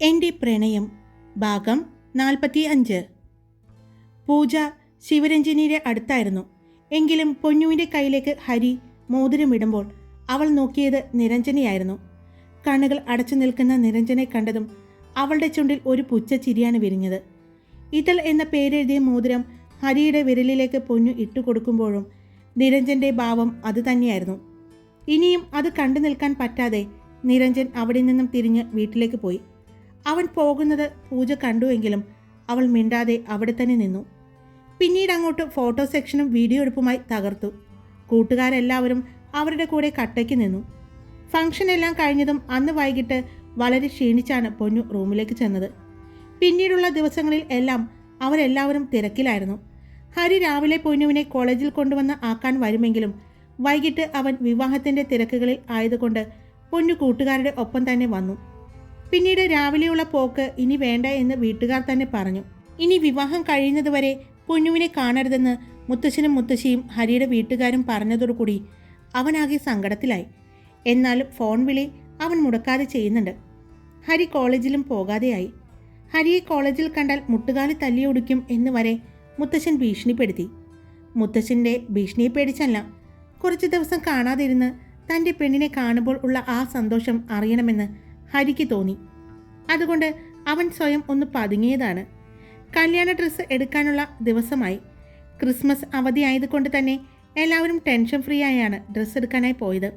എന്റെ പ്രണയം ഭാഗം നാൽപ്പത്തി അഞ്ച് പൂജ ശിവരഞ്ജിനിയുടെ അടുത്തായിരുന്നു. എങ്കിലും പൊന്നുവിന്റെ കയ്യിലേക്ക് ഹരി മോതിരമിടുമ്പോൾ അവൾ നോക്കിയത് നിരഞ്ജനയായിരുന്നു. കണ്ണുകൾ അടച്ചു നിൽക്കുന്ന നിരഞ്ജനെ കണ്ടതും അവളുടെ ചുണ്ടിൽ ഒരു പുച്ച ചിരിയാണ് വിരിഞ്ഞത്. ഇതൾ എന്ന പേരെഴുതിയ മോതിരം ഹരിയുടെ വിരലിലേക്ക് പൊന്നു ഇട്ടുകൊടുക്കുമ്പോഴും നിരഞ്ജന്റെ ഭാവം അതുതന്നെയായിരുന്നു ഇനിയും അത് കണ്ടു നിൽക്കാൻ പറ്റാതെ നിരഞ്ജൻ അവിടെ നിന്നും തിരിഞ്ഞ് വീട്ടിലേക്ക് പോയി. അവൻ പോകുന്നത് പൂജ കണ്ടുവെങ്കിലും അവൾ മിണ്ടാതെ അവിടെ തന്നെ നിന്നു. പിന്നീട് അങ്ങോട്ട് ഫോട്ടോ സെക്ഷനും വീഡിയോ എടുപ്പുമായി തകർത്തു. കൂട്ടുകാരെല്ലാവരും അവരുടെ കൂടെ കട്ടയ്ക്ക് നിന്നു. ഫംഗ്ഷൻ എല്ലാം കഴിഞ്ഞതും അന്ന് വൈകിട്ട് വളരെ ക്ഷീണിച്ചാണ് പൊന്നു റൂമിലേക്ക് ചെന്നത്. പിന്നീടുള്ള ദിവസങ്ങളിൽ എല്ലാം അവരെല്ലാവരും തിരക്കിലായിരുന്നു. ഹരി രാവിലെ പൊന്നുവിനെ കോളേജിൽ കൊണ്ടുവന്ന് ആക്കാൻ വരുമെങ്കിലും വൈകിട്ട് അവൻ വിവാഹത്തിന്റെ തിരക്കുകളിൽ ആയതുകൊണ്ട് പൊന്നു കൂട്ടുകാരുടെ ഒപ്പം തന്നെ വന്നു. പിന്നീട് രാവിലെയുള്ള പോക്ക് ഇനി വേണ്ട എന്ന് വീട്ടുകാർ തന്നെ പറഞ്ഞു. ഇനി വിവാഹം കഴിയുന്നതുവരെ പൊന്നുവിനെ കാണരുതെന്ന് മുത്തശ്ശനും മുത്തശ്ശിയും ഹരിയുടെ വീട്ടുകാരും പറഞ്ഞതോടുകൂടി അവനാകെ സങ്കടത്തിലായി. എന്നാലും ഫോൺ വിളി അവൻ മുടക്കാതെ ചെയ്യുന്നുണ്ട്. ഹരി കോളേജിലും പോകാതെയായി. ഹരിയെ കോളേജിൽ കണ്ടാൽ മുട്ടുകാലി തല്ലിയൊടിക്കും എന്ന് വരെ മുത്തശ്ശൻ ഭീഷണിപ്പെടുത്തി. മുത്തശ്ശന്റെ ഭീഷണിയെ പേടിച്ചല്ല. കുറച്ച് ദിവസം കാണാതിരുന്ന് തന്റെ പെണ്ണിനെ കാണുമ്പോൾ ഉള്ള ആ സന്തോഷം അറിയണമെന്ന് ഹരിക്ക് തോന്നി. അതുകൊണ്ട് അവൻ സ്വയം ഒന്ന് പതുങ്ങിയതാണ്. കല്യാണ ഡ്രസ്സ് എടുക്കാനുള്ള ദിവസമായി. ക്രിസ്മസ് അവധി ആയതുകൊണ്ട് തന്നെ എല്ലാവരും ടെൻഷൻ ഫ്രീ ആയാണ് ഡ്രസ്സ് എടുക്കാനായി പോയത്.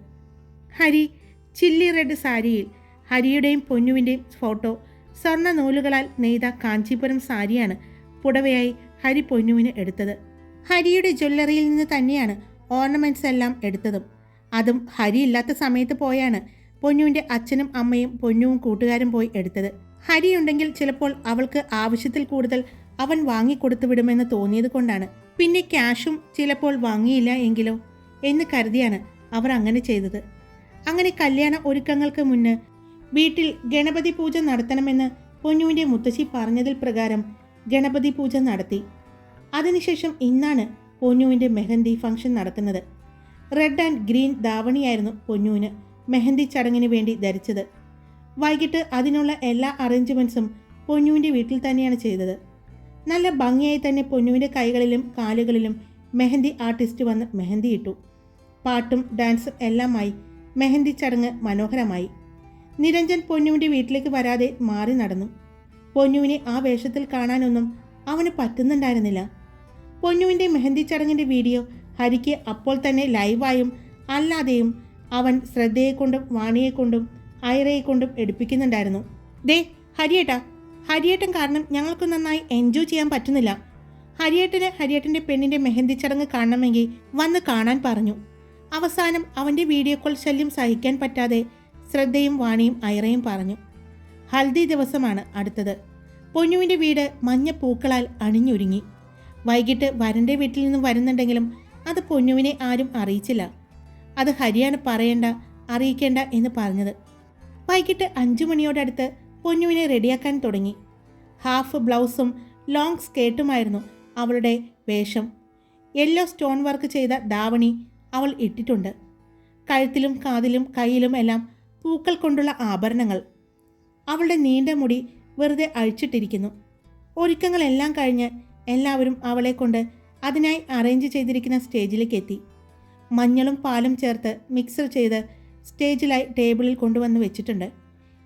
ഹരി ചില്ലി റെഡ് സാരിയിൽ ഹരിയുടെയും പൊന്നുവിന്റെയും ഫോട്ടോ സ്വർണ നൂലുകളാൽ നെയ്ത കാഞ്ചീപുരം സാരിയാണ് പുടവയായി ഹരി പൊന്നുവിന് എടുത്തത്. ഹരിയുടെ ജ്വല്ലറിയിൽ നിന്ന് തന്നെയാണ് ഓർണമെന്റ്സ് എല്ലാം എടുത്തതും. അതും ഹരി ഇല്ലാത്ത സമയത്ത് പോയാണ് പൊന്നുവിന്റെ അച്ഛനും അമ്മയും പൊന്നുവും കൂട്ടുകാരും പോയി എടുത്തത്. ഹരിയുണ്ടെങ്കിൽ ചിലപ്പോൾ അവൾക്ക് ആവശ്യത്തിൽ കൂടുതൽ അവൻ വാങ്ങിക്കൊടുത്തു വിടുമെന്ന് തോന്നിയത് കൊണ്ടാണ്. പിന്നെ ക്യാഷും ചിലപ്പോൾ വാങ്ങിയില്ല എങ്കിലോ എന്ന് കരുതിയാണ് അവർ അങ്ങനെ ചെയ്തത്. അങ്ങനെ കല്യാണ ഒരുക്കങ്ങൾക്ക് മുന്ന് വീട്ടിൽ ഗണപതി പൂജ നടത്തണമെന്ന് പൊന്നുവിന്റെ മുത്തശ്ശി പറഞ്ഞതിൽ പ്രകാരം ഗണപതി പൂജ നടത്തി. അതിനുശേഷം ഇന്നാണ് പൊന്നുവിന്റെ മെഹന്തി ഫംഗ്ഷൻ നടത്തുന്നത്. റെഡ് ആൻഡ് ഗ്രീൻ ധാവണിയായിരുന്നു പൊന്നുവിന്. മെഹന്തി ചടങ്ങിന് വേണ്ടി ധരിച്ചത്. വൈകിട്ട് അതിനുള്ള എല്ലാ അറേഞ്ച്മെന്റ്സും പൊന്നുവിന്റെ വീട്ടിൽ തന്നെയാണ് ചെയ്തത്. നല്ല ഭംഗിയായി തന്നെ പൊന്നുവിന്റെ കൈകളിലും കാലുകളിലും മെഹന്തി ആർട്ടിസ്റ്റ് വന്ന് മെഹന്തി ഇട്ടു. പാട്ടും ഡാൻസും എല്ലാമായി മെഹന്തി ചടങ്ങ് മനോഹരമായി. നിരഞ്ജൻ പൊന്നുവിന്റെ വീട്ടിലേക്ക് വരാതെ മാറി നടന്നു. പൊന്നുവിനെ ആ വേഷത്തിൽ കാണാനൊന്നും അവന് പറ്റുന്നുണ്ടായിരുന്നില്ല. പൊന്നുവിന്റെ മെഹന്തി ചടങ്ങിന്റെ വീഡിയോ ഹരിക്ക് അപ്പോൾ തന്നെ ലൈവായും അല്ലാതെയും അവൻ ശ്രദ്ധയെക്കൊണ്ടും വാണിയെക്കൊണ്ടും ഐറയെക്കൊണ്ടും എടുപ്പിക്കുന്നുണ്ടായിരുന്നു. ദേ ഹരിയേട്ട. ഹരിയേട്ടൻ കാരണം ഞങ്ങൾക്ക് നന്നായി എൻജോയ് ചെയ്യാൻ പറ്റുന്നില്ല. ഹരിയേട്ടന് ഹരിയേട്ടന്റെ പെണ്ണിന്റെ മെഹന്തി ചടങ്ങ് കാണണമെങ്കിൽ വന്ന് കാണാൻ പറഞ്ഞു. അവസാനം അവന്റെ വീഡിയോ കോൾ ശല്യം സഹിക്കാൻ പറ്റാതെ ശ്രദ്ധയും വാണിയും ഐറയും പറഞ്ഞു. ഹൽദി ദിവസമാണ് അടുത്തത്. പൊന്നുവിന്റെ വീട് മഞ്ഞ പൂക്കളാൽ അണിഞ്ഞൊരുങ്ങി. വൈകിട്ട് വരന്റെ വീട്ടിൽ നിന്ന് വരുന്നുണ്ടെങ്കിലും അത് പൊന്നുവിനെ ആരും അറിയിച്ചില്ല. അത് ഹരിയാണ് പറയേണ്ട അറിയിക്കേണ്ട എന്ന് പറഞ്ഞത്. വൈകിട്ട് അഞ്ചു മണിയോടടുത്ത് പൊന്നുവിനെ റെഡിയാക്കാൻ തുടങ്ങി. ഹാഫ് ബ്ലൗസും ലോങ് സ്കേർട്ടുമായിരുന്നു അവളുടെ വേഷം. യെല്ലോ സ്റ്റോൺ വർക്ക് ചെയ്ത ദാവണി അവൾ ഇട്ടിട്ടുണ്ട്. കഴുത്തിലും കാതിലും കയ്യിലും എല്ലാം പൂക്കൾ കൊണ്ടുള്ള ആഭരണങ്ങൾ. അവളുടെ നീണ്ട മുടി വെറുതെ അഴിച്ചിട്ടിരിക്കുന്നു. ഒരുക്കങ്ങളെല്ലാം കഴിഞ്ഞ് എല്ലാവരും അവളെ കൊണ്ട് അതിനായി അറേഞ്ച് ചെയ്തിരിക്കുന്ന സ്റ്റേജിലേക്ക് എത്തി. മഞ്ഞളും പാലും ചേർത്ത് മിക്സർ ചെയ്ത് സ്റ്റേജിലായി ടേബിളിൽ കൊണ്ടുവന്ന് വെച്ചിട്ടുണ്ട്.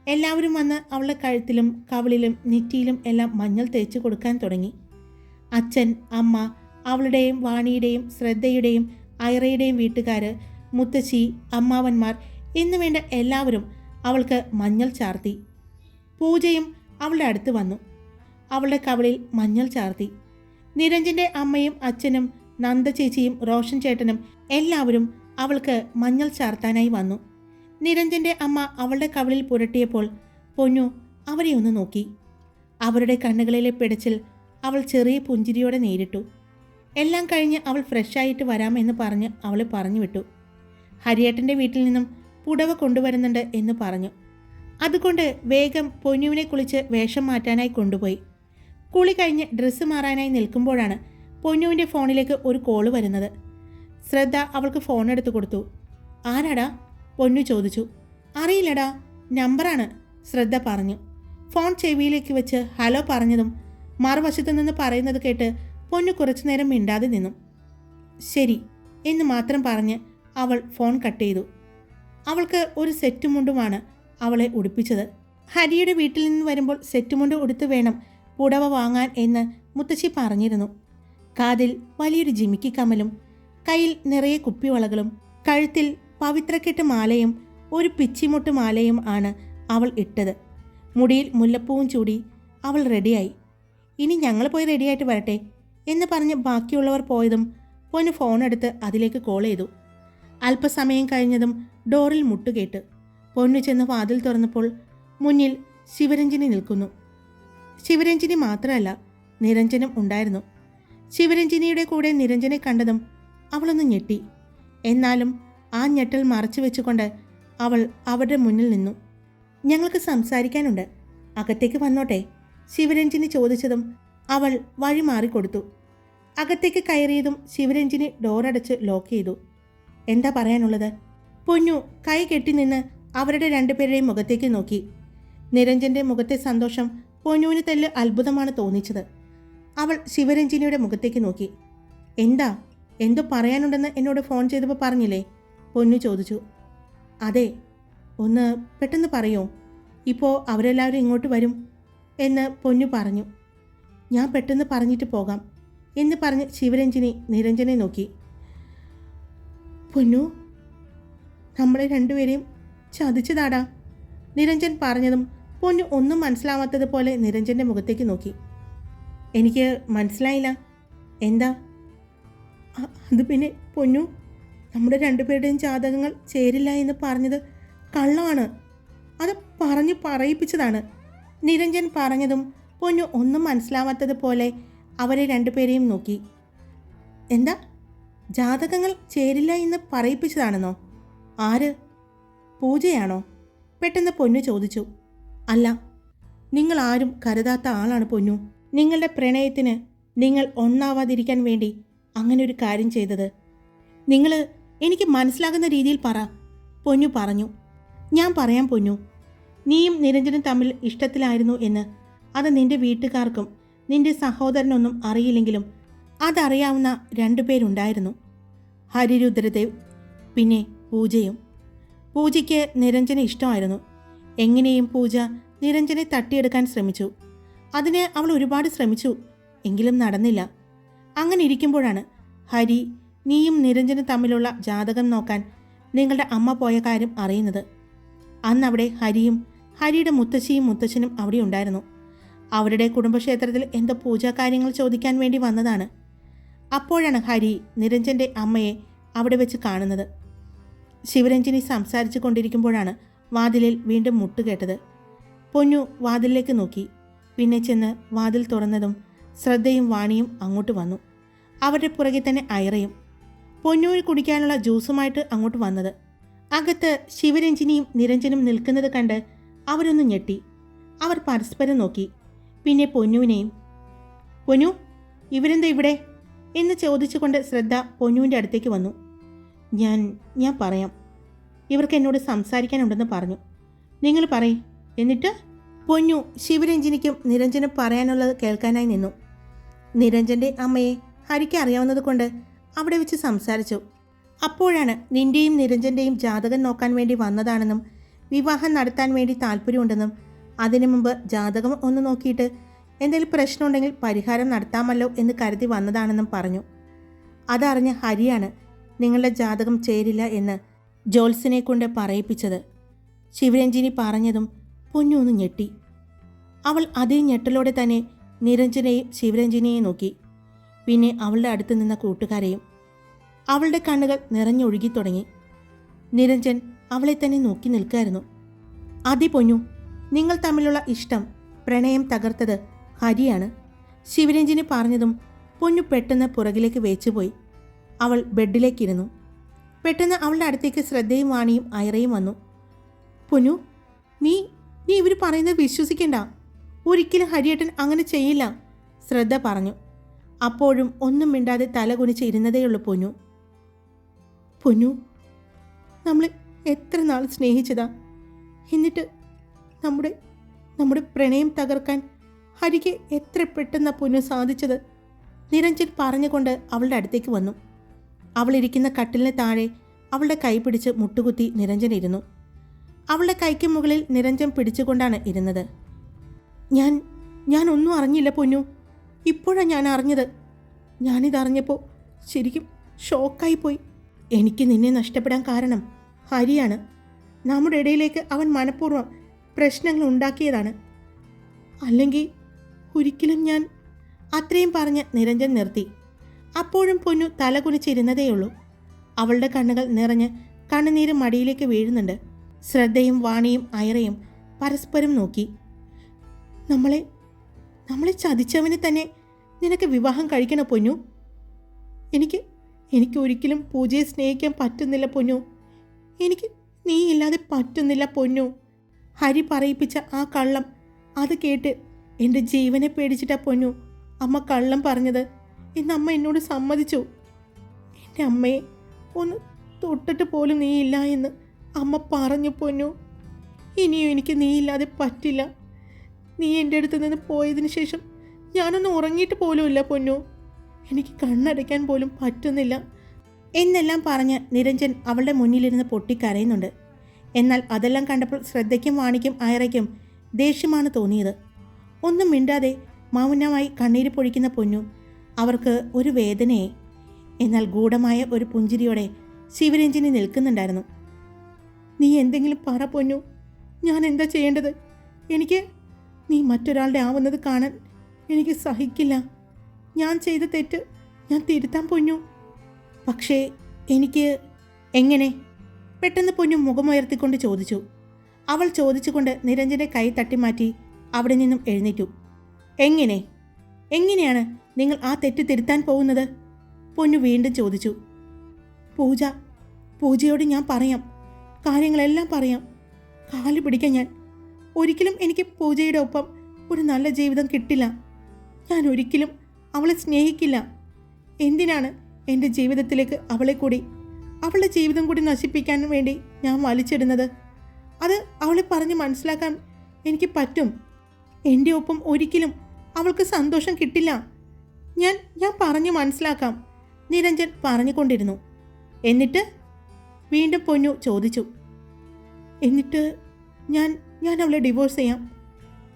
എല്ലാവരും വന്ന് അവളുടെ കഴുത്തിലും കവളിലും നെറ്റിയിലും എല്ലാം മഞ്ഞൾ തേച്ച് കൊടുക്കാൻ തുടങ്ങി. അച്ഛൻ അമ്മ അവളുടെയും വാണിയുടെയും ശ്രദ്ധയുടെയും ഐറയുടെയും വീട്ടുകാർ മുത്തശ്ശി അമ്മാവന്മാർ എന്നു വേണ്ട എല്ലാവരും അവൾക്ക് മഞ്ഞൾ ചാർത്തി. പൂജയും അവളുടെ അടുത്ത് വന്നു. അവളുടെ കവളിൽ മഞ്ഞൾ ചാർത്തി. നിരഞ്ജന്റെ അമ്മയും അച്ഛനും നന്ദ ചേച്ചിയും റോഷൻ ചേട്ടനും എല്ലാവരും അവൾക്ക് മഞ്ഞൾ ചാർത്താനായി വന്നു. നിരഞ്ജന്റെ അമ്മ അവളുടെ കവിളിൽ പുരട്ടിയപ്പോൾ പൊന്നു അവരെ ഒന്ന് നോക്കി. അവരുടെ കണ്ണുകളിലെ പിടച്ചിൽ അവൾ ചെറിയ പുഞ്ചിരിയോടെ നേരിട്ടു. എല്ലാം കഴിഞ്ഞ് അവൾ ഫ്രഷായിട്ട് വരാമെന്ന് പറഞ്ഞ് അവളെ പറഞ്ഞു വിട്ടു ഹരിയേട്ടന്റെ വീട്ടിൽ നിന്നും പുടവ കൊണ്ടുവരുന്നുണ്ട് എന്ന് പറഞ്ഞു. അതുകൊണ്ട് വേഗം പൊന്നുവിനെ കുളിച്ച് വേഷം മാറ്റാനായി കൊണ്ടുപോയി. കുളി കഴിഞ്ഞ് ഡ്രസ്സ് മാറാനായി നിൽക്കുമ്പോഴാണ് പൊന്നുവിന്റെ ഫോണിലേക്ക് ഒരു കോൾ വരുന്നത്. ശ്രദ്ധ അവൾക്ക് ഫോൺ എടുത്തു കൊടുത്തു. ആരാടാ? പൊന്നു ചോദിച്ചു. അറിയില്ലടാ നമ്പറാണ് ശ്രദ്ധ പറഞ്ഞു. ഫോൺ ചെവിയിലേക്ക് വെച്ച് ഹലോ പറഞ്ഞതും മറുവശത്തു നിന്ന് പറയുന്നത് കേട്ട് പൊന്നു കുറച്ചു നേരം മിണ്ടാതെ നിന്നു. ശരി എന്ന് മാത്രം പറഞ്ഞ് അവൾ ഫോൺ കട്ട് ചെയ്തു. അവൾക്ക് ഒരു സെറ്റ് മുണ്ടുമാണ് അവളെ ഉടുപ്പിച്ചത്. ഹരിയുടെ വീട്ടിൽ നിന്ന് വരുമ്പോൾ സെറ്റ് മുണ്ട് ഉടുത്ത് വേണം പുടവ വാങ്ങാൻ എന്ന് മുത്തശ്ശി പറഞ്ഞിരുന്നു. കാതിൽ വലിയൊരു ജിമിക്കി കമലും കയ്യിൽ നിറയെ കുപ്പിവളകളും കഴുത്തിൽ പവിത്രക്കെട്ട് മാലയും ഒരു പിച്ചിമുട്ട് മാലയും ആണ് അവൾ ഇട്ടത്. മുടിയിൽ മുല്ലപ്പൂവും ചൂടി അവൾ റെഡിയായി. ഇനി ഞങ്ങൾ പോയി റെഡിയായിട്ട് വരട്ടെ എന്ന് പറഞ്ഞ് ബാക്കിയുള്ളവർ പോയതും പൊന്ന് ഫോണെടുത്ത് അതിലേക്ക് കോൾ ചെയ്തു. അല്പസമയം കഴിഞ്ഞതും ഡോറിൽ മുട്ടുകേട്ട് പൊന്നു ചെന്ന് വാതിൽ തുറന്നപ്പോൾ മുന്നിൽ ശിവരഞ്ജിനി നിൽക്കുന്നു. ശിവരഞ്ജിനി മാത്രമല്ല നിരഞ്ജനും ഉണ്ടായിരുന്നു. ശിവരഞ്ജിനിയുടെ കൂടെ നിരഞ്ജനെ കണ്ടതും അവളൊന്ന് ഞെട്ടി. എന്നാലും ആ ഞെട്ടൽ മറച്ചു വെച്ചുകൊണ്ട് അവൾ അവരുടെ മുന്നിൽ നിന്നു. ഞങ്ങൾക്ക് സംസാരിക്കാനുണ്ട്. അകത്തേക്ക് വന്നോട്ടെ ശിവരഞ്ജിനി ചോദിച്ചതും അവൾ വഴി മാറിക്കൊടുത്തു. അകത്തേക്ക് കയറിയതും ശിവരഞ്ജിനി ഡോറടച്ച് ലോക്ക് ചെയ്തു. എന്താ പറയാനുള്ളത്? പൊന്നു കൈ കെട്ടി നിന്ന് അവരുടെ രണ്ടുപേരുടെയും മുഖത്തേക്ക് നോക്കി. നിരഞ്ജന്റെ മുഖത്തെ സന്തോഷം പൊന്നുവിന് തെല്ല് അത്ഭുതമാണ് തോന്നിച്ചത്. അവൾ ശിവരഞ്ജിനിയുടെ മുഖത്തേക്ക് നോക്കി. എന്താ? എന്തോ പറയാനുണ്ടെന്ന് എന്നോട് ഫോൺ ചെയ്തപ്പോൾ പറഞ്ഞില്ലേ? പൊന്നു ചോദിച്ചു. അതെ ഒന്ന് പെട്ടെന്ന് പറയോ? ഇപ്പോൾ അവരെല്ലാവരും ഇങ്ങോട്ട് വരും എന്ന് പൊന്നു പറഞ്ഞു. ഞാൻ പെട്ടെന്ന് പറഞ്ഞിട്ട് പോകാം എന്ന് പറഞ്ഞ് ശിവരഞ്ജിനി നിരഞ്ജനെ നോക്കി. പൊന്നു നമ്മളെ രണ്ടുപേരെയും ചതിച്ചതാടാ. നിരഞ്ജൻ പറഞ്ഞതും പൊന്നു ഒന്നും മനസ്സിലാവാത്തതുപോലെ നിരഞ്ജന്റെ മുഖത്തേക്ക് നോക്കി. എനിക്ക് മനസ്സിലായില്ല. എന്താ? അത് പിന്നെ പൊന്നു. നമ്മുടെ രണ്ടുപേരുടെയും ജാതകങ്ങൾ ചേരില്ല എന്ന് പറഞ്ഞത് കള്ളമാണ്. അത് പറഞ്ഞ് പറയിപ്പിച്ചതാണ്. നിരഞ്ജൻ പറഞ്ഞതും പൊന്നു ഒന്നും മനസ്സിലാവാത്തതുപോലെ അവരെ രണ്ടുപേരെയും നോക്കി. എന്താ? ജാതകങ്ങൾ ചേരില്ല എന്ന് പറയിപ്പിച്ചതാണെന്നോ? ആര്? പൂജയാണോ? പെട്ടെന്ന് പൊന്നു ചോദിച്ചു. അല്ല നിങ്ങൾ ആരും കരുതാത്ത ആളാണ് പൊന്നു. നിങ്ങളുടെ പ്രണയത്തിന് നിങ്ങൾ ഒന്നാവാതിരിക്കാൻ വേണ്ടി അങ്ങനെ ഒരു കാര്യം ചെയ്തത്. നിങ്ങൾ എനിക്ക് മനസ്സിലാകുന്ന രീതിയിൽ പറ. പൊന്നു പറഞ്ഞു. ഞാൻ പറയാം പൊന്നു. നീയും നിരഞ്ജനും തമ്മിൽ ഇഷ്ടത്തിലായിരുന്നു എന്ന്. അത് നിന്റെ വീട്ടുകാർക്കും നിന്റെ സഹോദരനൊന്നും അറിയില്ലെങ്കിലും അതറിയാവുന്ന രണ്ടുപേരുണ്ടായിരുന്നു ഹരിരുദ്രദേവ് പിന്നെ പൂജയും. പൂജയ്ക്ക് നിരഞ്ജന ഇഷ്ടമായിരുന്നു. എങ്ങനെയും പൂജ നിരഞ്ജനെ തട്ടിയെടുക്കാൻ ശ്രമിച്ചു. അതിന് അവൾ ഒരുപാട് ശ്രമിച്ചു. എങ്കിലും നടന്നില്ല. അങ്ങനെ ഇരിക്കുമ്പോഴാണ് ഹരി നീയും നിരഞ്ജനും തമ്മിലുള്ള ജാതകം നോക്കാൻ നിങ്ങളുടെ അമ്മ പോയ കാര്യം അറിയുന്നത്. അന്ന് അവിടെ ഹരിയും ഹരിയുടെ മുത്തശ്ശിയും മുത്തശ്ശനും അവിടെ ഉണ്ടായിരുന്നു. അവരുടെ കുടുംബക്ഷേത്രത്തിൽ എന്തോ പൂജാകാര്യങ്ങൾ ചോദിക്കാൻ വേണ്ടി വന്നതാണ്. അപ്പോഴാണ് ഹരി നിരഞ്ജന്റെ അമ്മയെ അവിടെ വെച്ച് കാണുന്നത്. ശിവരഞ്ജിനി സംസാരിച്ചു കൊണ്ടിരിക്കുമ്പോഴാണ് വാതിലിൽ വീണ്ടും മുട്ടുകേട്ടത്. പൊന്നു വാതിലിലേക്ക് നോക്കി. പിന്നെ ചെന്ന് വാതിൽ തുറന്നതും ശ്രദ്ധയും വാണിയും അങ്ങോട്ട് വന്നു. അവരുടെ പുറകെ തന്നെ അയറയും. പൊന്നൂര് കുടിക്കാനുള്ള ജ്യൂസുമായിട്ട് അങ്ങോട്ട് വന്നത്. അകത്ത് ശിവരഞ്ജിനിയും നിരഞ്ജനും നിൽക്കുന്നത് കണ്ട് അവരൊന്ന് ഞെട്ടി. അവർ പരസ്പരം നോക്കി. പിന്നെ പൊന്നുവിനെയും പൊന്നു ഇവരെന്താ ഇവിടെ? എന്ന് ചോദിച്ചുകൊണ്ട് ശ്രദ്ധ പൊന്നുവിന്റെ അടുത്തേക്ക് വന്നു. ഞാൻ ഞാൻ പറയാം. ഇവർക്ക് എന്നോട് സംസാരിക്കാനുണ്ടെന്ന് പറഞ്ഞു. നിങ്ങൾ പറയും. എന്നിട്ട്? പൊന്നു ശിവരഞ്ജനിക്കും നിരഞ്ജനും പറയാനുള്ളത് കേൾക്കാനായി നിന്നു. നിരഞ്ജന്റെ അമ്മയെ ഹരിക്ക് അറിയാവുന്നത് കൊണ്ട് അവിടെ വെച്ച് സംസാരിച്ചു. അപ്പോഴാണ് നിന്റെയും നിരഞ്ജന്റെയും ജാതകം നോക്കാൻ വേണ്ടി വന്നതാണെന്നും വിവാഹം നടത്താൻ വേണ്ടി താല്പര്യമുണ്ടെന്നും അതിനു മുമ്പ് ജാതകം ഒന്ന് നോക്കിയിട്ട് എന്തെങ്കിലും പ്രശ്നമുണ്ടെങ്കിൽ പരിഹാരം നടത്താമല്ലോ എന്ന് കരുതി വന്നതാണെന്നും പറഞ്ഞു. അതറിഞ്ഞ ഹരിയാണ് നിങ്ങളുടെ ജാതകം ചേരില്ല എന്ന് ജോത്സിനെ കൊണ്ട് പറയിപ്പിച്ചത്. ശിവരഞ്ജിനി പറഞ്ഞതും പൊന്നു ഒന്ന് ഞെട്ടി. അവൾ അതേ ഞെട്ടലോടെ തന്നെ നിരഞ്ജനെയും ശിവരഞ്ജനെയും നോക്കി. പിന്നെ അവളുടെ അടുത്ത് നിന്ന കൂട്ടുകാരെയും. അവളുടെ കണ്ണുകൾ നിറഞ്ഞൊഴുകി തുടങ്ങി. നിരഞ്ജൻ അവളെ തന്നെ നോക്കി നിൽക്കായിരുന്നു. അതി പൊന്നു നിങ്ങൾ തമ്മിലുള്ള ഇഷ്ടം പ്രണയം തകർത്തത് ഹരിയാണ് ശിവരഞ്ജിന് പറഞ്ഞതും പൊന്നു പെട്ടെന്ന് പുറകിലേക്ക് വേച്ചുപോയി. അവൾ ബെഡിലേക്കിരുന്നു. പെട്ടെന്ന് അവളുടെ അടുത്തേക്ക് ശ്രദ്ധയും വാണിയും അയറയും വന്നു. പൊന്നു നീ നീ ഇവർ പറയുന്നത് വിശ്വസിക്കണ്ട. ഒരിക്കലും ഹരിയേട്ടൻ അങ്ങനെ ചെയ്യില്ല ശ്രദ്ധ പറഞ്ഞു. അപ്പോഴും ഒന്നും മിണ്ടാതെ തല കുനിച്ച് ഇരുന്നതേയുള്ളൂ പൊന്നു. പൊന്നു നമ്മൾ എത്ര നാൾ സ്നേഹിച്ചതാ? എന്നിട്ട് നമ്മുടെ നമ്മുടെ പ്രണയം തകർക്കാൻ ഹരിക്ക് എത്ര പെട്ടെന്ന പൊന്നു സാധിച്ചത്? നിരഞ്ജൻ പറഞ്ഞുകൊണ്ട് അവളുടെ അടുത്തേക്ക് വന്നു. അവളിരിക്കുന്ന കട്ടിലിന് താഴെ അവളുടെ കൈ പിടിച്ച് മുട്ടുകുത്തി നിരഞ്ജൻ ഇരുന്നു. അവളുടെ കൈക്ക് മുകളിൽ നിരഞ്ജൻ പിടിച്ചുകൊണ്ടാണ് ഇരുന്നത്. ഞാൻ ഞാൻ ഒന്നും അറിഞ്ഞില്ല പൊന്നു. ഇപ്പോഴാണ് ഞാൻ അറിഞ്ഞത്. ഞാനിതറിഞ്ഞപ്പോൾ ശരിക്കും ഷോക്കായി പോയി. എനിക്ക് നിന്നെ നഷ്ടപ്പെടാൻ കാരണം ഹരിയാണ്. നമ്മുടെ ഇടയിലേക്ക് അവൻ മനഃപൂർവം പ്രശ്നങ്ങൾ ഉണ്ടാക്കിയതാണ്. അല്ലെങ്കിൽ ഒരിക്കലും ഞാൻ അത്രയും പറഞ്ഞ് നിരഞ്ജൻ നിർത്തി. അപ്പോഴും പൊന്നു തല കുനിച്ചിരുന്നതേയുള്ളൂ. അവളുടെ കണ്ണുകൾ നിറഞ്ഞ് കണ്ണുനീര് മടിയിലേക്ക് വീഴുന്നുണ്ട്. ശ്രദ്ധയും വാണിയും അയറയും പരസ്പരം നോക്കി. നമ്മളെ നമ്മളെ ചതിച്ചവനെ തന്നെ നിനക്ക് വിവാഹം കഴിക്കണ പൊന്നു? എനിക്ക് എനിക്ക് ഒരിക്കലും പൂജയെ സ്നേഹിക്കാൻ പറ്റുന്നില്ല പൊന്നു. എനിക്ക് നീ ഇല്ലാതെ പറ്റുന്നില്ല പൊന്നു. ഹരി പറയിപ്പിച്ച ആ കള്ളം അത് കേട്ട് എന്റെ ജീവനെ പേടിച്ചിട്ടാ പൊന്നു അമ്മ കള്ളം പറഞ്ഞത്. ഇന്ന് അമ്മ എന്നോട് സമ്മതിച്ചു. എന്റെ അമ്മയെ ഒന്ന് തൊട്ടിട്ട് പോലും നീ ഇല്ല എന്ന് അമ്മ പറഞ്ഞു പൊന്നു. ഇനിയും എനിക്ക് നീ ഇല്ലാതെ പറ്റില്ല. നീ എന്റെ അടുത്ത് നിന്ന് പോയതിന് ശേഷം ഞാനൊന്ന് ഉറങ്ങിയിട്ട് പോലുമില്ല പൊന്നു. എനിക്ക് കണ്ണടയ്ക്കാൻ പോലും പറ്റുന്നില്ല. എന്നെല്ലാം പറഞ്ഞ് നിരഞ്ജൻ അവളുടെ മുന്നിലിരുന്ന് പൊട്ടിക്കരയുന്നുണ്ട്. എന്നാൽ അതെല്ലാം കണ്ടപ്പോൾ ശ്രദ്ധയ്ക്കും വാണിക്കും അയറയ്ക്കും ദേഷ്യമാണ് തോന്നിയത്. ഒന്നും മിണ്ടാതെ മൗനമായി കണ്ണീര് പൊഴിക്കുന്ന പൊന്നു അവർക്ക് ഒരു വേദനയെ എന്നാൽ ഗൂഢമായ ഒരു പുഞ്ചിരിയോടെ ശിവരഞ്ജിനി നിൽക്കുന്നുണ്ടായിരുന്നു. നീ എന്തെങ്കിലും പറ പൊന്നു. ഞാൻ എന്താ ചെയ്യേണ്ടത്? എനിക്ക് നീ മറ്റൊരാളുടെ ആവുന്നത് കാണാൻ എനിക്ക് സഹിക്കില്ല. ഞാൻ ചെയ്ത തെറ്റ് ഞാൻ തിരുത്താൻ പൊന്നു. പക്ഷേ എനിക്ക് എങ്ങനെ? പെട്ടെന്ന് പൊന്നു മുഖമുയർത്തിക്കൊണ്ട് ചോദിച്ചു. അവൾ ചോദിച്ചുകൊണ്ട് നിരഞ്ജന്റെ കൈ തട്ടിമാറ്റി അവിടെ നിന്നും എഴുന്നേറ്റു. എങ്ങനെ? എങ്ങനെയാണ് നിങ്ങൾ ആ തെറ്റ് തിരുത്താൻ പോകുന്നത്? പൊന്നു വീണ്ടും ചോദിച്ചു. പൂജ പൂജയോട് ഞാൻ പറയാം. കാര്യങ്ങളെല്ലാം പറയാം. കാൽ പിടിക്കാൻ ഞാൻ. ഒരിക്കലും എനിക്ക് പൂജയുടെ ഒപ്പം ഒരു നല്ല ജീവിതം കിട്ടില്ല. ഞാൻ ഒരിക്കലും അവളെ സ്നേഹിക്കില്ല. എന്തിനാണ് എന്റെ ജീവിതത്തിലേക്ക് അവളെ കൂടി? അവളുടെ ജീവിതം കൂടി നശിപ്പിക്കാൻ വേണ്ടി ഞാൻ വലിച്ചിടുന്നത്? അത് അവളെ പറഞ്ഞ് മനസ്സിലാക്കാൻ എനിക്ക് പറ്റും. എന്റെ ഒപ്പം ഒരിക്കലും അവൾക്ക് സന്തോഷം കിട്ടില്ല. ഞാൻ ഞാൻ പറഞ്ഞു മനസ്സിലാക്കാം. നിരഞ്ജൻ പറഞ്ഞുകൊണ്ടിരുന്നു. എന്നിട്ട് വീണ്ടും പൊന്നു ചോദിച്ചു. എന്നിട്ട് ഞാൻ ഞാൻ അവളെ ഡിവോഴ്സ് ചെയ്യാം.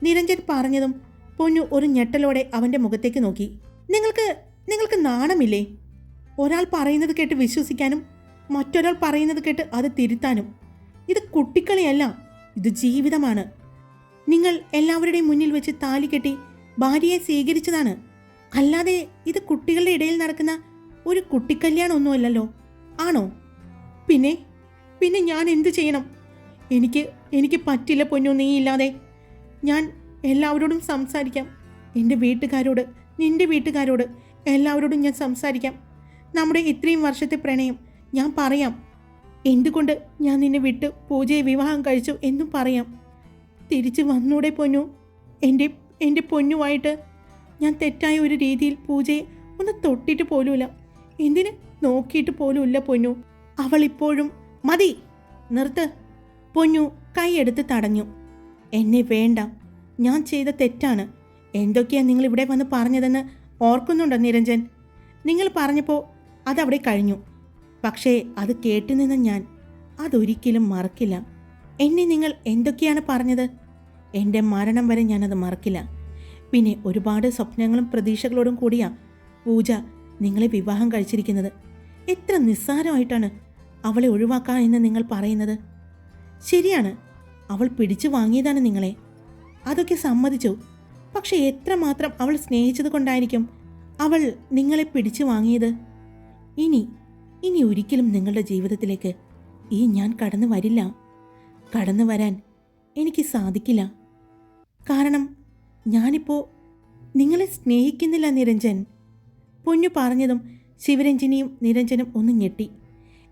നിരഞ്ജൻ പറഞ്ഞതും പൊന്നു ഒരു ഞെട്ടലോടെ അവന്റെ മുഖത്തേക്ക് നോക്കി. നിങ്ങൾക്ക് നിങ്ങൾക്ക് നാണമില്ലേ? ഒരാൾ പറയുന്നത് കേട്ട് വിശ്വസിക്കാനും മറ്റൊരാൾ പറയുന്നത് കേട്ട് അത് തിരുത്താനും. ഇത് കുട്ടിക്കളിയല്ല ഇത് ജീവിതമാണ്. നിങ്ങൾ എല്ലാവരുടെയും മുന്നിൽ വെച്ച് താലി കെട്ടി ഭാര്യയെ സ്വീകരിച്ചതാണ്. അല്ലാതെ ഇത് കുട്ടികളുടെ ഇടയിൽ നടക്കുന്ന ഒരു കുട്ടിക്കല്യാണമൊന്നുമല്ലല്ലോ. ആണോ? പിന്നെ പിന്നെ ഞാൻ എന്ത് ചെയ്യണം? എനിക്ക് എനിക്ക് പറ്റില്ല പൊന്നു നീ ഇല്ലാതെ. ഞാൻ എല്ലാവരോടും സംസാരിക്കാം. എന്റെ വീട്ടുകാരോട് നിന്റെ വീട്ടുകാരോട് എല്ലാവരോടും ഞാൻ സംസാരിക്കാം. നമ്മുടെ ഇത്രയും വർഷത്തെ പ്രണയം ഞാൻ പറയാം. എന്തുകൊണ്ട് ഞാൻ നിന്നെ വിട്ട് പൂജയെ വിവാഹം കഴിച്ചു എന്നും പറയാം. തിരിച്ച് വന്നൂടെ പൊന്നു. എന്റെ എന്റെ പൊന്നുമായിട്ട് ഞാൻ തെറ്റായ ഒരു രീതിയിൽ പൂജയെ ഒന്ന് തൊട്ടിട്ട് പോലുമില്ല. എന്തിന് നോക്കിയിട്ട് പോലുമില്ല പൊന്നു. അവൾ ഇപ്പോഴും മതി നിർത്ത്. പൊന്നു കൈയെടുത്ത് തടഞ്ഞു. എന്നെ വേണ്ട ഞാൻ ചെയ്ത തെറ്റാണ്. എന്തൊക്കെയാണ് നിങ്ങൾ ഇവിടെ വന്ന് പറഞ്ഞതെന്ന് ഓർക്കുന്നുണ്ടോ നിരഞ്ജൻ? നിങ്ങൾ പറഞ്ഞപ്പോൾ അതവിടെ കഴിഞ്ഞു. പക്ഷേ അത് കേട്ടുനിന്ന ഞാൻ അതൊരിക്കലും മറക്കില്ല. എന്നെ നിങ്ങൾ എന്തൊക്കെയാണ് പറഞ്ഞത്? എന്റെ മരണം വരെ ഞാനത് മറക്കില്ല. പിന്നെ ഒരുപാട് സ്വപ്നങ്ങളും പ്രതീക്ഷകളോടും കൂടിയാ പൂജ നിങ്ങളെ വിവാഹം കഴിച്ചിരിക്കുന്നത്. എത്ര നിസ്സാരമായിട്ടാണ് അവളെ ഒഴിവാക്കാം എന്ന് നിങ്ങൾ പറയുന്നത്? ശരിയാണ്. അവൾ പിടിച്ചു വാങ്ങിയതാണ് നിങ്ങളെ. അതൊക്കെ സമ്മതിച്ചു. പക്ഷെ എത്രമാത്രം അവൾ സ്നേഹിച്ചത് കൊണ്ടായിരിക്കും അവൾ നിങ്ങളെ പിടിച്ചു വാങ്ങിയത്? ഇനി ഇനി ഒരിക്കലും നിങ്ങളുടെ ജീവിതത്തിലേക്ക് ഈ ഞാൻ കടന്നു വരില്ല. കടന്നു വരാൻ എനിക്ക് സാധിക്കില്ല. കാരണം ഞാനിപ്പോൾ നിങ്ങളെ സ്നേഹിക്കുന്നില്ല നിരഞ്ജൻ. പൊന്നു പറഞ്ഞതും ശിവരഞ്ജനിയും നിരഞ്ജനും ഒന്ന് ഞെട്ടി.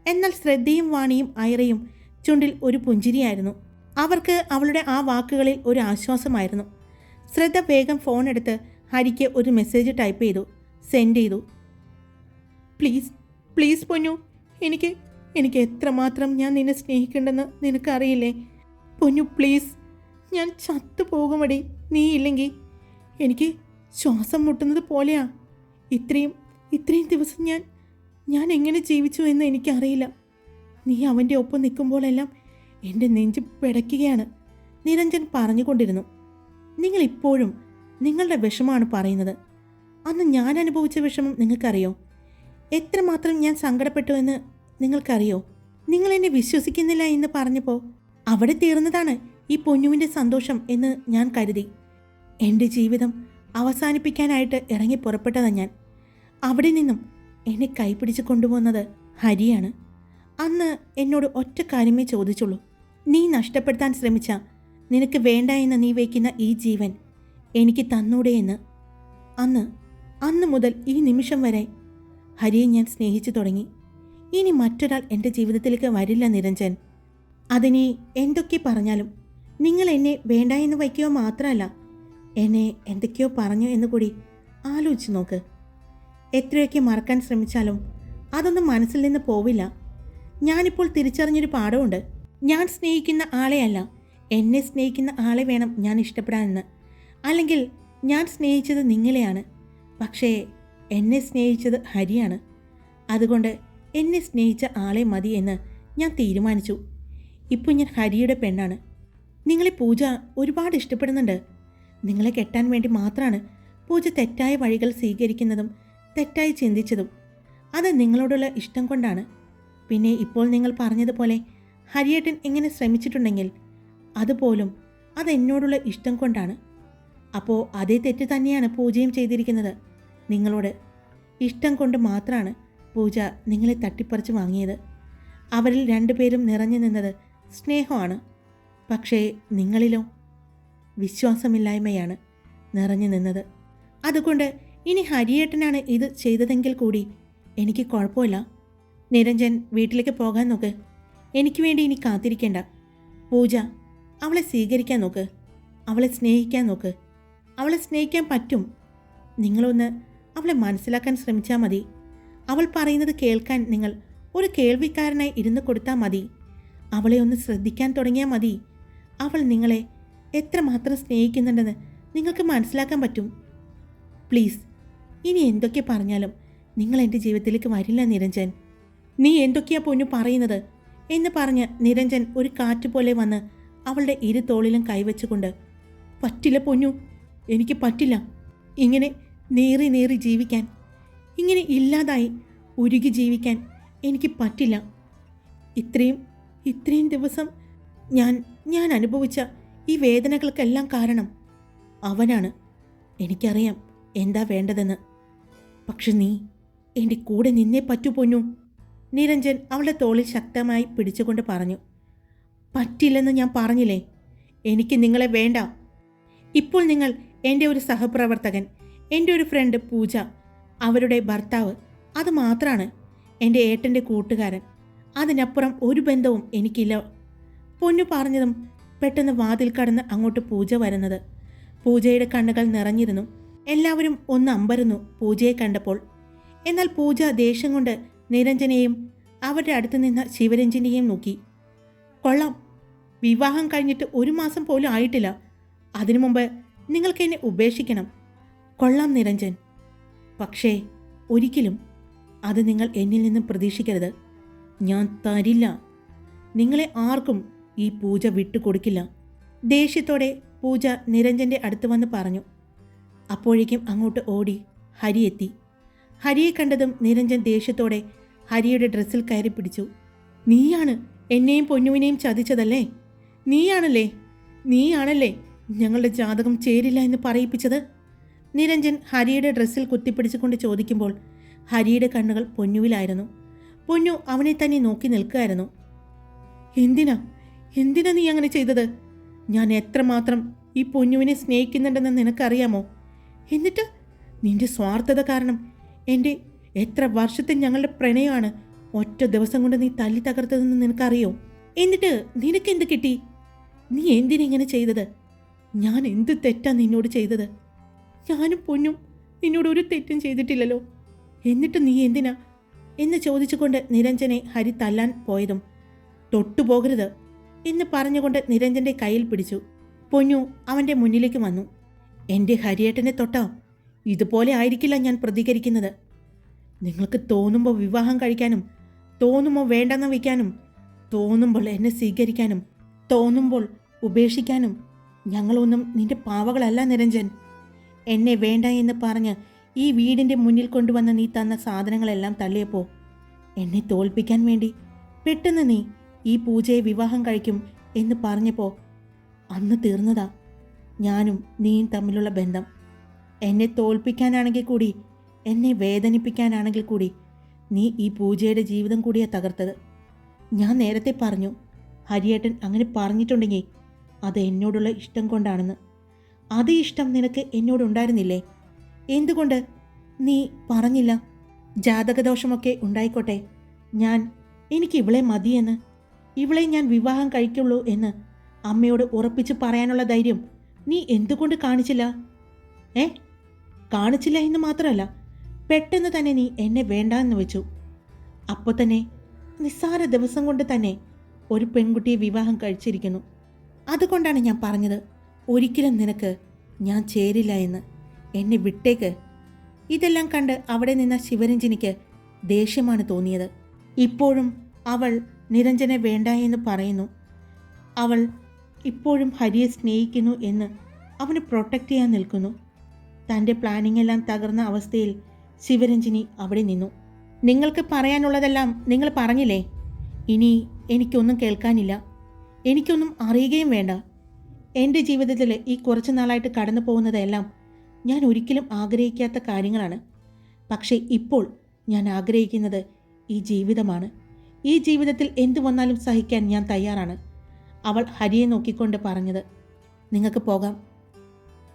എന്നാൽ ശ്രദ്ധയും വാണിയും ഐറയും ചുണ്ടിൽ ഒരു പുഞ്ചിരിയായിരുന്നു. അവർക്ക് അവളുടെ ആ വാക്കുകളിൽ ഒരു ആശ്വാസമായിരുന്നു. ശ്രദ്ധ വേഗം ഫോൺ എടുത്ത് ഹരിക്ക് ഒരു മെസ്സേജ് ടൈപ്പ് ചെയ്തു. സെൻഡ് ചെയ്തു. പ്ലീസ് പ്ലീസ് പൊന്നു എനിക്ക് എനിക്ക് എത്രമാത്രം ഞാൻ നിന്നെ സ്നേഹിക്കേണ്ടെന്ന് നിനക്കറിയില്ലേ? പൊന്നു പ്ലീസ് ഞാൻ ചത്തു പോകുമടി നീ ഇല്ലെങ്കിൽ. എനിക്ക് ശ്വാസം മുട്ടുന്നത് പോലെയാ. ഇത്രയും ഇത്രയും ദിവസം ഞാൻ ഞാൻ എങ്ങനെ ജീവിച്ചു എന്ന് എനിക്കറിയില്ല. നീ അവന്റെ ഒപ്പം നിൽക്കുമ്പോഴെല്ലാം എന്റെ നെഞ്ച് പിടയ്ക്കുകയാണ്. നിരഞ്ജൻ പറഞ്ഞുകൊണ്ടിരുന്നു. നിങ്ങൾ ഇപ്പോഴും നിങ്ങളുടെ വിഷമാണ് പറയുന്നത്. അന്ന് ഞാൻ അനുഭവിച്ച വിഷമം നിങ്ങൾക്കറിയോ? എത്രമാത്രം ഞാൻ സങ്കടപ്പെട്ടു എന്ന് നിങ്ങൾക്കറിയോ? നിങ്ങൾ എന്നെ വിശ്വസിക്കുന്നില്ല എന്ന് പറഞ്ഞപ്പോൾ അവിടെ തീർന്നതാണ് ഈ പൊന്നുവിന്റെ സന്തോഷം എന്ന് ഞാൻ കരുതി. എന്റെ ജീവിതം അവസാനിപ്പിക്കാനായിട്ട് ഇറങ്ങി പുറപ്പെട്ടതാണ് ഞാൻ. അവിടെ നിന്നും എന്നെ കൈപിടിച്ച് കൊണ്ടുപോകുന്നത് ഹരിയാണ്. അന്ന് എന്നോട് ഒറ്റ കാര്യമേ ചോദിച്ചുള്ളൂ. നീ നഷ്ടപ്പെടുത്താൻ ശ്രമിച്ച നിനക്ക് വേണ്ട എന്ന് നീ വയ്ക്കുന്ന ഈ ജീവൻ എനിക്ക് തന്നൂടെ എന്ന്. അന്ന് അന്ന് മുതൽ ഈ നിമിഷം വരെ ഹരിയെ ഞാൻ സ്നേഹിച്ചു തുടങ്ങി. ഇനി മറ്റൊരാൾ എന്റെ ജീവിതത്തിലേക്ക് വരില്ല നിരഞ്ജൻ. അതിനി എന്തൊക്കെ പറഞ്ഞാലും നിങ്ങൾ എന്നെ വേണ്ട എന്ന് വയ്ക്കുകയോ മാത്രമല്ല എന്നെ എന്തൊക്കെയോ പറഞ്ഞു എന്ന് കൂടി ആലോചിച്ച് നോക്ക്. എത്രയൊക്കെ മറക്കാൻ ശ്രമിച്ചാലും അതൊന്നും മനസ്സിൽ നിന്ന് പോവില്ല. ഞാനിപ്പോൾ തിരിച്ചറിഞ്ഞൊരു പാഠമുണ്ട് ഞാൻ സ്നേഹിക്കുന്ന ആളെയല്ല. എന്നെ സ്നേഹിക്കുന്ന ആളെ വേണം ഞാൻ ഇഷ്ടപ്പെടാനെന്ന്. അല്ലെങ്കിൽ ഞാൻ സ്നേഹിച്ചത് നിങ്ങളെയാണ്. പക്ഷേ എന്നെ സ്നേഹിച്ചത് ഹരിയാണ്. അതുകൊണ്ട് എന്നെ സ്നേഹിച്ച ആളെ മതി എന്ന് ഞാൻ തീരുമാനിച്ചു. ഇപ്പോൾ ഞാൻ ഹരിയുടെ പെണ്ണാണ്. നിങ്ങളെ പൂജ ഒരുപാട് ഇഷ്ടപ്പെടുന്നുണ്ട്. നിങ്ങളെ കെട്ടാൻ വേണ്ടി മാത്രമാണ് പൂജ തെറ്റായ വഴികൾ സ്വീകരിക്കുന്നതും തെറ്റായി ചിന്തിച്ചതും അത് നിങ്ങളോടുള്ള ഇഷ്ടം കൊണ്ടാണ്. പിന്നെ ഇപ്പോൾ നിങ്ങൾ പറഞ്ഞതുപോലെ ഹരിയേട്ടൻ എങ്ങനെ ശ്രമിച്ചിട്ടുണ്ടെങ്കിൽ അതുപോലും അതെന്നോടുള്ള ഇഷ്ടം കൊണ്ടാണ്. അപ്പോൾ അതേ തെറ്റ് തന്നെയാണ് പൂജയും ചെയ്തിരിക്കുന്നത്. നിങ്ങളോട് ഇഷ്ടം കൊണ്ട് മാത്രമാണ് പൂജ നിങ്ങളെ തട്ടിപ്പറിച്ച് വാങ്ങിയത്. അവരിൽ രണ്ടുപേരും നിറഞ്ഞു നിന്നത് സ്നേഹമാണ്. പക്ഷേ നിങ്ങളിലോ വിശ്വാസമില്ലായ്മയാണ് നിറഞ്ഞു നിന്നത്. അതുകൊണ്ട് ഇനി ഹരിയേട്ടനാണ് ഇത് ചെയ്തതെങ്കിൽ കൂടി എനിക്ക് കുഴപ്പമില്ല. നിരഞ്ജൻ വീട്ടിലേക്ക് പോകാൻ നോക്ക്. എനിക്ക് വേണ്ടി ഇനി കാത്തിരിക്കേണ്ട. പൂജ അവളെ സ്വീകരിക്കാൻ നോക്ക്. അവളെ സ്നേഹിക്കാൻ നോക്ക്. അവളെ സ്നേഹിക്കാൻ പറ്റും. നിങ്ങളൊന്ന് അവളെ മനസ്സിലാക്കാൻ ശ്രമിച്ചാൽ മതി. അവൾ പറയുന്നത് കേൾക്കാൻ നിങ്ങൾ ഒരു കേൾവിക്കാരനായി ഇരുന്ന് കൊടുത്താൽ മതി. അവളെ ഒന്ന് ശ്രദ്ധിക്കാൻ തുടങ്ങിയാൽ മതി. അവൾ നിങ്ങളെ എത്രമാത്രം സ്നേഹിക്കുന്നുണ്ടെന്ന് നിങ്ങൾക്ക് മനസ്സിലാക്കാൻ പറ്റും. പ്ലീസ് ഇനി എന്തൊക്കെ പറഞ്ഞാലും നിങ്ങൾ എന്റെ ജീവിതത്തിലേക്ക് വരില്ല നിരഞ്ജൻ. നീ എന്തൊക്കെയാ പൊന്നു പറയുന്നത്? എന്ന് പറഞ്ഞ് നിരഞ്ജൻ ഒരു കാറ്റ് പോലെ വന്ന് അവളുടെ ഇരു തോളിലും കൈവച്ചുകൊണ്ട് പറ്റില്ല പൊന്നു എനിക്ക് പറ്റില്ല. ഇങ്ങനെ നേറി നേറി ജീവിക്കാൻ ഇങ്ങനെ ഇല്ലാതായി ഉരുകി ജീവിക്കാൻ എനിക്ക് പറ്റില്ല. ഇത്രയും ഇത്രയും ദിവസം ഞാൻ ഞാൻ അനുഭവിച്ച ഈ വേദനകൾക്കെല്ലാം കാരണം അവനാണ്. എനിക്കറിയാം എന്താ വേണ്ടതെന്ന്. പക്ഷെ നീ എന്റെ കൂടെ നിന്നേ പറ്റൂ പൊന്നു. നിരഞ്ജൻ അവളുടെ തോളിൽ ശക്തമായി പിടിച്ചുകൊണ്ട് പറഞ്ഞു പറ്റില്ലെന്ന് ഞാൻ പറഞ്ഞില്ലേ? എനിക്ക് നിങ്ങളെ വേണ്ട. ഇപ്പോൾ നിങ്ങൾ എന്റെ ഒരു സഹപ്രവർത്തകൻ എന്റെ ഒരു ഫ്രണ്ട് പൂജ അവരുടെ ഭർത്താവ് അത് മാത്രമാണ് എന്റെ ഏട്ടന്റെ കൂട്ടുകാരൻ. അതിനപ്പുറം ഒരു ബന്ധവും എനിക്കില്ല. പൊന്നു പറഞ്ഞതും പെട്ടെന്ന് വാതിൽ കടന്ന് അങ്ങോട്ട് പൂജ വരുന്നത്. പൂജയുടെ കണ്ണുകൾ നിറഞ്ഞിരുന്നു. എല്ലാവരും ഒന്ന് അമ്പരുന്നു പൂജയെ കണ്ടപ്പോൾ. എന്നാൽ പൂജ ദേഷ്യം കൊണ്ട് നിരഞ്ജനെയും അവരുടെ അടുത്ത് നിന്ന ശിവരഞ്ജനെയും നോക്കി. കൊള്ളാം. വിവാഹം കഴിഞ്ഞിട്ട് ഒരു മാസം പോലും ആയിട്ടില്ല. അതിനു മുമ്പ് നിങ്ങൾക്ക് എന്നെ ഉപേക്ഷിക്കണം. കൊള്ളാം നിരഞ്ജൻ. പക്ഷേ ഒരിക്കലും അത് നിങ്ങൾ എന്നിൽ നിന്നും പ്രതീക്ഷിക്കരുത്. ഞാൻ തരില്ല. നിങ്ങളെ ആർക്കും ഈ പൂജ വിട്ടുകൊടുക്കില്ല. ദേഷ്യത്തോടെ പൂജ നിരഞ്ജന്റെ അടുത്ത് വന്ന് പറഞ്ഞു. അപ്പോഴേക്കും അങ്ങോട്ട് ഓടി ഹരി എത്തി. ഹരിയെ കണ്ടതും നിരഞ്ജൻ ദേഷ്യത്തോടെ ഹരിയുടെ ഡ്രസ്സിൽ കയറി പിടിച്ചു. നീയാണ് എന്നെയും പൊന്നുവിനെയും ചതിച്ചതല്ലേ? നീയാണല്ലേ? നീയാണല്ലേ ഞങ്ങളുടെ ജാതകം ചേരില്ല എന്ന് പറയിപ്പിച്ചത്? നിരഞ്ജൻ ഹരിയുടെ ഡ്രസ്സിൽ കുത്തിപ്പിടിച്ചുകൊണ്ട് ചോദിക്കുമ്പോൾ ഹരിയുടെ കണ്ണുകൾ പൊന്നുവിലായിരുന്നു. പൊന്നു അവനെ തന്നെ നോക്കി നിൽക്കുകയായിരുന്നു. എന്തിനാ? എന്തിനാ നീ അങ്ങനെ ചെയ്തത്? ഞാൻ എത്രമാത്രം ഈ പൊന്നുവിനെ സ്നേഹിക്കുന്നുണ്ടെന്ന് നിനക്കറിയാമോ? എന്നിട്ട് നിന്റെ സ്വാർത്ഥത കാരണം എന്റെ എത്ര വർഷത്തെ ഞങ്ങളുടെ പ്രണയമാണ് ഒറ്റ ദിവസം കൊണ്ട് നീ തല്ലി തകർത്തതെന്ന് നിനക്കറിയോ? എന്നിട്ട് നിനക്കെന്ത് കിട്ടി? നീ എന്തിനെങ്ങനെ ചെയ്തത്? ഞാൻ എന്ത് തെറ്റാ നിന്നോട് ചെയ്തത്? ഞാനും പൊന്നും നിന്നോട് ഒരു തെറ്റും ചെയ്തിട്ടില്ലല്ലോ. എന്നിട്ട് നീ എന്തിനാ? എന്ന് ചോദിച്ചുകൊണ്ട് നിരഞ്ജനെ ഹരി തല്ലാൻ പോയതും തൊട്ടുപോകരുത് എന്ന് പറഞ്ഞുകൊണ്ട് നിരഞ്ജന്റെ കയ്യിൽ പിടിച്ചു. പൊന്നു അവന്റെ മുന്നിലേക്ക് വന്നു. എന്റെ ഹരിയേട്ടനെ തൊട്ടോ? ഇതുപോലെ ആയിരിക്കില്ല ഞാൻ പ്രതികരിക്കുന്നത്. നിങ്ങൾക്ക് തോന്നുമ്പോൾ വിവാഹം കഴിക്കാനും തോന്നുമ്പോൾ വേണ്ടെന്ന് വയ്ക്കാനും തോന്നുമ്പോൾ എന്നെ സ്വീകരിക്കാനും തോന്നുമ്പോൾ ഉപേക്ഷിക്കാനും ഞങ്ങളൊന്നും നിന്റെ പാവകളല്ല നിരഞ്ജൻ. എന്നെ വേണ്ട എന്ന് പറഞ്ഞ് ഈ വീടിന്റെ മുന്നിൽ കൊണ്ടുവന്ന നീ തന്ന സാധനങ്ങളെല്ലാം തള്ളിയപ്പോൾ എന്നെ തോൽപ്പിക്കാൻ വേണ്ടി പെട്ടെന്ന് നീ ഈ പൂജയെ വിവാഹം കഴിക്കും എന്ന് പറഞ്ഞപ്പോൾ അന്ന് തീർന്നതാ. ഞാനും നീയും തമ്മിലുള്ള ബന്ധം. എന്നെ തോൽപ്പിക്കാനാണെങ്കിൽ കൂടി എന്നെ വേദനിപ്പിക്കാനാണെങ്കിൽ കൂടി നീ ഈ പൂജയുടെ ജീവിതം കൂടിയാ തകർത്തത്. ഞാൻ നേരത്തെ പറഞ്ഞു ഹരിയേട്ടൻ അങ്ങനെ പറഞ്ഞിട്ടുണ്ടെങ്കിൽ അത് എന്നോടുള്ള ഇഷ്ടം കൊണ്ടാണെന്ന്. അതേ ഇഷ്ടം നിനക്ക് എന്നോടുണ്ടായിരുന്നില്ലേ എന്തുകൊണ്ട്? നീ പറഞ്ഞില്ല. ജാതകദോഷമൊക്കെ ഉണ്ടായിക്കോട്ടെ. ഞാൻ എനിക്ക് ഇവളെ മതിയെന്ന്. ഇവളെ ഞാൻ വിവാഹം കഴിക്കുള്ളൂ എന്ന് അമ്മയോട് ഉറപ്പിച്ച് പറയാനുള്ള ധൈര്യം നീ എന്തുകൊണ്ട് കാണിച്ചില്ല? ഏ? കാണിച്ചില്ല എന്ന് മാത്രമല്ല പെട്ടെന്ന് തന്നെ നീ എന്നെ വേണ്ട എന്ന് വെച്ചു. അപ്പോൾ തന്നെ നിസ്സാര ദിവസം കൊണ്ട് തന്നെ ഒരു പെൺകുട്ടിയെ വിവാഹം കഴിച്ചിരിക്കുന്നു. അതുകൊണ്ടാണ് ഞാൻ പറഞ്ഞത് ഒരിക്കലും നിനക്ക് ഞാൻ ചേരില്ല എന്ന്. എന്നെ വിട്ടേക്ക്. ഇതെല്ലാം കണ്ട് അവിടെ നിന്ന ശിവരഞ്ജനിക്ക് ദേഷ്യമാണ് തോന്നിയത്. ഇപ്പോഴും അവൾ നിരഞ്ജനെ വേണ്ട എന്ന് പറയുന്നു. അവൾ ഇപ്പോഴും ഹരിയെ സ്നേഹിക്കുന്നു എന്ന് അവന് പ്രൊട്ടക്റ്റ് ചെയ്യാൻ നിൽക്കുന്നു. തന്റെ പ്ലാനിംഗ് എല്ലാം തകർന്ന അവസ്ഥയിൽ ശിവരഞ്ജിനി അവിടെ നിന്നു. നിങ്ങൾക്ക് പറയാനുള്ളതെല്ലാം നിങ്ങൾ പറഞ്ഞില്ലേ? ഇനി എനിക്കൊന്നും കേൾക്കാനില്ല. എനിക്കൊന്നും അറിയുകയും വേണ്ട. എന്റെ ജീവിതത്തിൽ ഈ കുറച്ച് നാളായിട്ട് കടന്നു പോകുന്നതെല്ലാം ഞാൻ ഒരിക്കലും ആഗ്രഹിക്കാത്ത കാര്യങ്ങളാണ്. പക്ഷേ ഇപ്പോൾ ഞാൻ ആഗ്രഹിക്കുന്നത് ഈ ജീവിതമാണ്. ഈ ജീവിതത്തിൽ എന്തു വന്നാലും സഹിക്കാൻ ഞാൻ തയ്യാറാണ്. അവൾ ഹരിയെ നോക്കിക്കൊണ്ട് പറഞ്ഞത് നിങ്ങൾക്ക് പോകാം.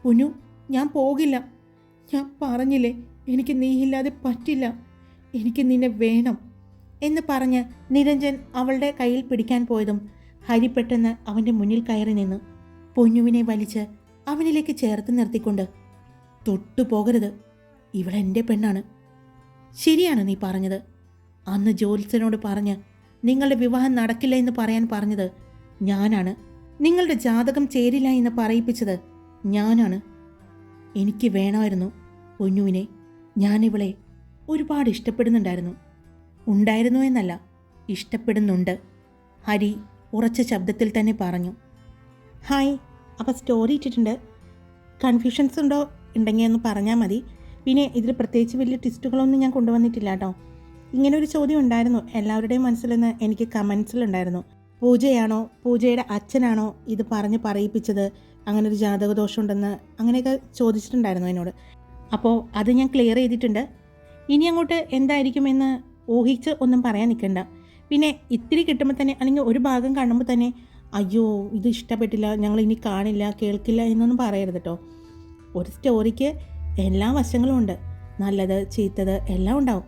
പുനു ഞാൻ പോകില്ല. ഞാൻ പറഞ്ഞില്ലേ എനിക്ക് നീയില്ലാതെ പറ്റില്ല. എനിക്ക് നിന്നെ വേണം. എന്ന് പറഞ്ഞ് നിരഞ്ജൻ അവളുടെ കയ്യിൽ പിടിക്കാൻ പോയതും ഹരി പെട്ടെന്ന് അവന്റെ മുന്നിൽ കയറി നിന്ന് പൊന്നുവിനെ വലിച്ച് അവനിലേക്ക് ചേർത്ത് നിർത്തിക്കൊണ്ട് തൊട്ടു പോകരുത്. ഇവളെന്റെ പെണ്ണാണ്. ശരിയാണ് നീ പറഞ്ഞത്. അന്ന് ജ്യോത്സ്യനോട് പറഞ്ഞ് നിങ്ങളുടെ വിവാഹം നടക്കില്ല എന്ന് പറയാൻ പറഞ്ഞത് ഞാനാണ്. നിങ്ങളുടെ ജാതകം ചേരില്ല എന്ന് പറയിപ്പിച്ചത് ഞാനാണ്. എനിക്ക് വേണമായിരുന്നു പൊന്നുവിനെ. ഞാനിവളെ ഒരുപാട് ഇഷ്ടപ്പെടുന്നുണ്ടായിരുന്നു. ഉണ്ടായിരുന്നു എന്നല്ല ഇഷ്ടപ്പെടുന്നുണ്ട്. ഹരി ഉറച്ച ശബ്ദത്തിൽ തന്നെ പറഞ്ഞു. ഹായ് അപ്പോൾ സ്റ്റോറി ഇട്ടിട്ടുണ്ട്. കൺഫ്യൂഷൻസ് ഉണ്ടോ ഉണ്ടെങ്കിൽ ഒന്ന് പറഞ്ഞാൽ മതി. പിന്നെ ഇതിൽ പ്രത്യേകിച്ച് വലിയ ട്വിസ്റ്റുകളൊന്നും ഞാൻ കൊണ്ടുവന്നിട്ടില്ല കേട്ടോ. ഇങ്ങനെ ഒരു ചോദ്യം ഉണ്ടായിരുന്നു. എല്ലാവരുടെയും മനസ്സിൽ നിന്ന് എനിക്ക് കമൻസിലുണ്ടായിരുന്നു പൂജയാണോ? പൂജയുടെ അച്ഛനാണോ ഇത് പറഞ്ഞ് പറയിപ്പിച്ചത്? അങ്ങനെ ഒരു ജാതകദോഷം ഉണ്ടെന്ന് അങ്ങനെയൊക്കെ ചോദിച്ചിട്ടുണ്ടായിരുന്നു എന്നോട്. അപ്പോൾ അത് ഞാൻ ക്ലിയർ ചെയ്തിട്ടുണ്ട്. ഇനി അങ്ങോട്ട് എന്തായിരിക്കുമെന്ന് ഊഹിച്ച് ഒന്നും പറയാൻ നിൽക്കണ്ട. പിന്നെ ഇത്തിരി കിട്ടുമ്പോൾ തന്നെ അല്ലെങ്കിൽ ഒരു ഭാഗം കാണുമ്പോൾ തന്നെ അയ്യോ ഇത് ഇഷ്ടപ്പെട്ടില്ല ഞങ്ങൾ ഇനി കാണില്ല കേൾക്കില്ല എന്നൊന്നും പറയരുത് കേട്ടോ ഒരു സ്റ്റോറിക്ക് എല്ലാ വശങ്ങളും ഉണ്ട്. നല്ലത് ചീത്തത് എല്ലാം ഉണ്ടാവും.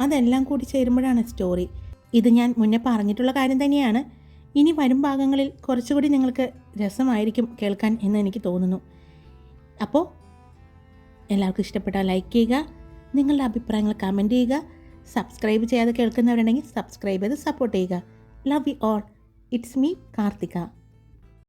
അതെല്ലാം കൂടി ചേരുമ്പോഴാണ് സ്റ്റോറി ഇത് ഞാൻ മുന്നേ പറഞ്ഞിട്ടുള്ള കാര്യം തന്നെയാണ്. ഇനി വരും ഭാഗങ്ങളിൽ കുറച്ചുകൂടി നിങ്ങൾക്ക് രസമായിരിക്കും കേൾക്കാൻ എന്ന് എനിക്ക് തോന്നുന്നു. അപ്പോൾ എല്ലാവർക്കും ഇഷ്ടപ്പെട്ടാൽ ലൈക്ക് ചെയ്യുക നിങ്ങളുടെ അഭിപ്രായങ്ങൾ കമന്റ് ചെയ്യുക സബ്സ്ക്രൈബ് ചെയ്യാതെ കേൾക്കുന്നവരുണ്ടെങ്കിൽ സബ്സ്ക്രൈബ് ചെയ്ത് സപ്പോർട്ട് ചെയ്യുക. Love you all it's me Karthika.